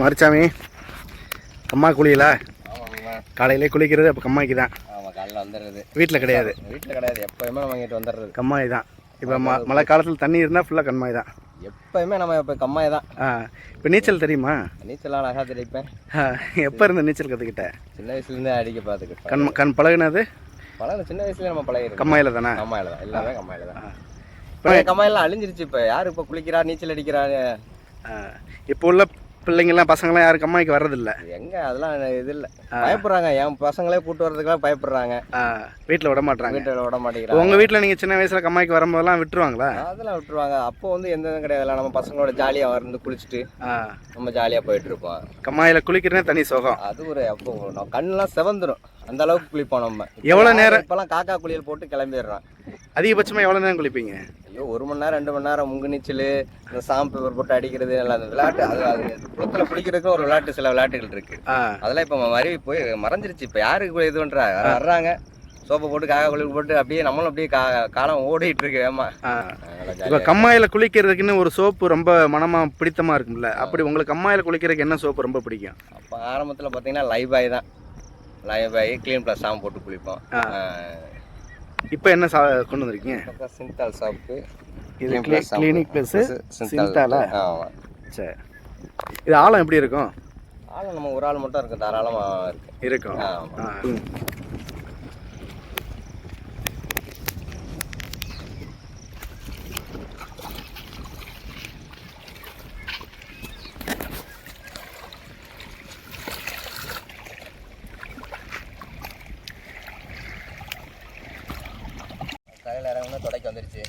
மாரிச்சாமி கம்மா குளியல? காலையிலே குளிக்கிறது அப்போ கம்மாய்க்கு தான். ஆமாம் காலைல வந்துடுறது. வீட்டில் கிடையாது. வீட்டில் கிடையாது எப்போயுமே நம்ம இங்கிட்டு வந்துடுறது. கம்மாய் தான். இப்போ ம மழை காலத்தில் தண்ணி இருந்தால் ஃபுல்லாக கம்மாய் தான். எப்போயுமே நம்ம இப்போ கம்மாய் தான். ஆ இப்போ நீச்சல் தெரியுமா? நீச்சலாம் அழகாக தெரிவிப்பேன் எப்போ இருந்த நீச்சல் கற்றுக்கிட்ட சின்ன வயசுலேருந்தே அடிக்க பார்த்துக்கிட்டேன் கண் கண் பழகுனது? பழக சின்ன வயசுலேயே நம்ம பழகிருக்கோம். கம்மாயில் தானே? கம்மாயில் தான். எல்லாமே கம்மாயில் தான். இப்போ இப்போ கம்மாயெல்லாம் அழிஞ்சிருச்சு. இப்போ யார் இப்போ குளிக்கிறா நீச்சல் அடிக்கிறா? இப்போ உள்ள பிள்ளைங்கள்லாம் பசங்களாம் யாரும் கம்மாய்க்கு வர்றதில்ல. எங்க? அதெல்லாம் இது இல்லை. பயப்படுறாங்க. என் பசங்களே கூட்டு வர்றதுக்கெல்லாம் பயப்படுறாங்க. வீட்டில் விட மாட்றாங்க. வீட்டில் விட மாட்டேங்கிறாங்க. உங்கள் வீட்டில் நீங்கள் சின்ன வயசில் கம்மாய்க்கு வரும்போதெல்லாம் விட்டுருவாங்களா? அதெல்லாம் விட்டுருவாங்க. அப்போ வந்து எந்த இதுவும் கிடையாது நம்ம பசங்களோட ஜாலியாக வந்து குளிச்சுட்டு நம்ம ஜாலியாக போயிட்டு இருப்போம். கம்மாயில் குளிக்கிறனே தனி சுகம். அது ஒரு அப்போ கண்ணெல்லாம் செவந்துரும். அந்த அளவுக்கு குளிப்போம் நம்ம. எவ்வளவு நேரம்? இப்பெல்லாம் காக்கா குளியல் போட்டு கிளம்பிடுறான் அதிகபட்சமாக எவ்வளோ நேரம் குளிப்பீங்க? ஒரு மணி நேரம் ரெண்டு மணி நேரம் முங்கு நீச்சல் இந்த சாம்பு பேப்பர் போட்டு அடிக்கிறது எல்லாம் அந்த விளையாட்டு அது அது குளத்துல குளிக்கிறதுக்கு ஒரு விளையாட்டு சில விளையாட்டுகள் இருக்கு. அதெல்லாம் இப்போ மறி போய் மறைஞ்சிருச்சு. இப்போ யாருக்கு இது பண்றா? வர்றாங்க. சோப்பை போட்டு காக்கா குளியல் போட்டு அப்படியே நம்மளும் அப்படியே கா காலம் ஓடிட்டு இருக்கு ஏமா இப்போ கம்மாயில் குளிக்கிறதுக்குன்னு ஒரு சோப்பு ரொம்ப மனமாக பிடித்தமாக இருக்கும்ல. அப்படி உங்களுக்கு கம்மாயில் குளிக்கிறதுக்கு என்ன சோப்பு ரொம்ப பிடிக்கும்? அப்போ ஆரம்பத்தில் பார்த்தீங்கன்னா லைவ் பாய் தான். Lifebuoy clean plus shampoo போட்டு குளிப்போம். இப்போ என்ன சா கொண்டு வந்திருக்கீங்க? சிந்தால் சாப்பு இது. கிளினிக் ப்ளஸ்ஸு சிந்தால் ஆமாம் சரி இது ஆழம் எப்படி இருக்கும்? ஆள் நம்ம ஒரு ஆள் மட்டும் இருக்கு தாராளமாக இருக்கு. இருக்கும். ஆமா. ஆ. கரையில் இறங்குனா தொடக்கி வந்துருச்சு